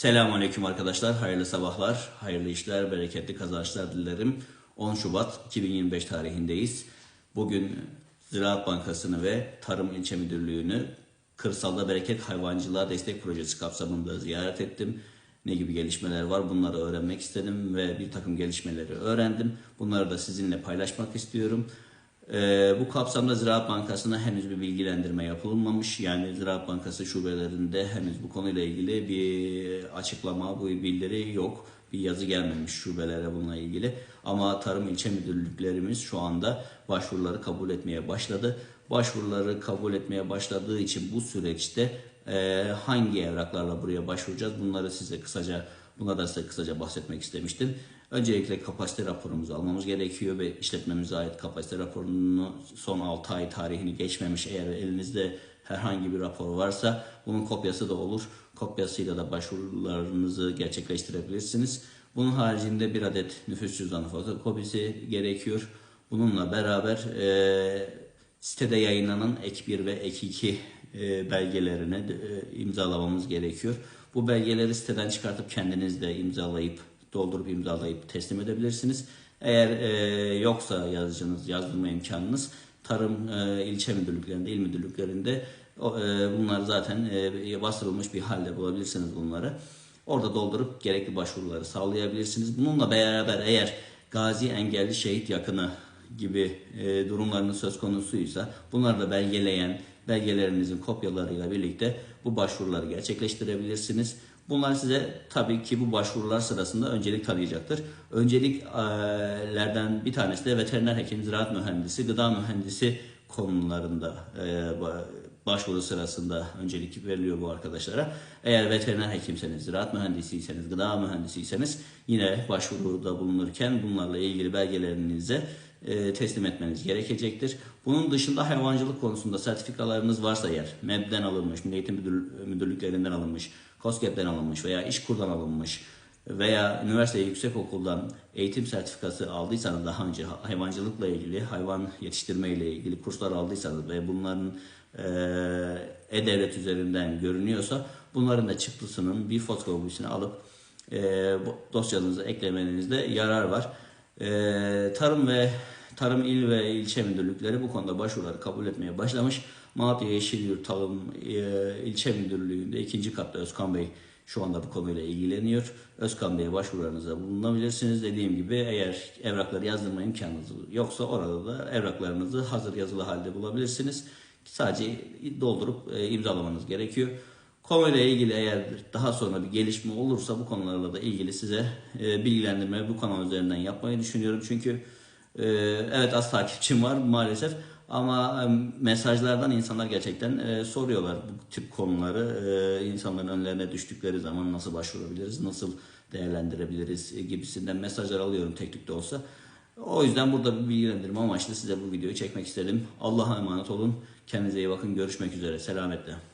Selamünaleyküm arkadaşlar. Hayırlı sabahlar, hayırlı işler, bereketli kazançlar dilerim. 10 Şubat 2025 tarihindeyiz. Bugün Ziraat Bankası'nı ve Tarım İlçe Müdürlüğü'nü Kırsalda Bereket Hayvancılığa Destek Projesi kapsamında ziyaret ettim. Ne gibi gelişmeler var bunları öğrenmek istedim ve bir takım gelişmeleri öğrendim. Bunları da sizinle paylaşmak istiyorum. Ee, bu kapsamda Ziraat Bankası'na henüz bir bilgilendirme yapılmamış. Yani Ziraat Bankası şubelerinde henüz bu konuyla ilgili bir açıklama, bu bildiri yok. Bir yazı gelmemiş şubelere bununla ilgili. Ama Tarım İlçe Müdürlüklerimiz şu anda başvuruları kabul etmeye başladı. Başvuruları kabul etmeye başladığı için bu süreçte e, hangi evraklarla buraya başvuracağız bunları size kısaca Buna da size kısaca bahsetmek istemiştim. Öncelikle kapasite raporumuzu almamız gerekiyor ve işletmemize ait kapasite raporunu son 6 ay tarihini geçmemiş eğer elinizde herhangi bir rapor varsa bunun kopyası da olur. Kopyasıyla da başvurularınızı gerçekleştirebilirsiniz. Bunun haricinde bir adet nüfus cüzdanı fotokopisi gerekiyor. Bununla beraber e, sitede yayınlanan ek 1 ve ek 2 e, belgelerini e, imzalamamız gerekiyor. Bu belgeleri siteden çıkartıp kendiniz de imzalayıp doldurup imzalayıp teslim edebilirsiniz. Eğer e, yoksa yazıcınız, yazdırma imkanınız tarım ilçe müdürlüklerinde, il müdürlüklerinde bunlar zaten e, bastırılmış bir halde bulabilirsiniz bunları. Orada doldurup gerekli başvuruları sağlayabilirsiniz. Bununla beraber eğer gazi engelli şehit yakını gibi e, durumlarının söz konusuysa bunları da belgeleyen belgelerinizin kopyalarıyla birlikte bu başvuruları gerçekleştirebilirsiniz. Bunlar size tabii ki bu başvurular sırasında öncelik tanıyacaktır. Önceliklerden bir tanesi de veteriner hekim, ziraat mühendisi, gıda mühendisi konularında e, başvuru sırasında öncelik veriliyor bu arkadaşlara. Eğer veteriner hekimseniz, ziraat mühendisiyseniz, gıda mühendisiyseniz yine başvuruda bulunurken bunlarla ilgili belgelerinize teslim etmeniz gerekecektir. Bunun dışında hayvancılık konusunda sertifikalarınız varsa eğer MEB'den alınmış, Milli Eğitim Müdür, Müdürlüklerinden alınmış, COSGAP'ten alınmış veya İşkur'dan alınmış veya üniversite yüksek okuldan eğitim sertifikası aldıysanız daha önce hayvancılıkla ilgili, hayvan yetiştirme ile ilgili kurslar aldıysanız ve bunların e-devlet üzerinden görünüyorsa bunların da çıktısının bir fotokopisini alıp e, dosyanıza eklemenizde yarar var. E, tarım ve Tarım İl ve ilçe müdürlükleri bu konuda başvuruları kabul etmeye başlamış. Malatya Yeşilyurt Tarım e, ilçe müdürlüğünde ikinci katta Özkan Bey şu anda bu konuyla ilgileniyor. Özkan Bey'e başvurularınıza bulunabilirsiniz. Dediğim gibi eğer evrakları yazdırma imkanınız yoksa orada da evraklarınızı hazır yazılı halde bulabilirsiniz. Sadece doldurup e, imzalamanız gerekiyor. Konuyla ilgili eğer daha sonra bir gelişme olursa bu konularla da ilgili size e, bilgilendirme bu kanal üzerinden yapmayı düşünüyorum. Çünkü e, evet az takipçim var maalesef ama mesajlardan insanlar gerçekten e, soruyorlar bu tip konuları. E, insanların önlerine düştükleri zaman nasıl başvurabiliriz, nasıl değerlendirebiliriz e, gibisinden mesajlar alıyorum tek de olsa. O yüzden burada bir bilgilendirme amaçlı size bu videoyu çekmek istedim. Allah'a emanet olun. Kendinize iyi bakın. Görüşmek üzere. Selametle.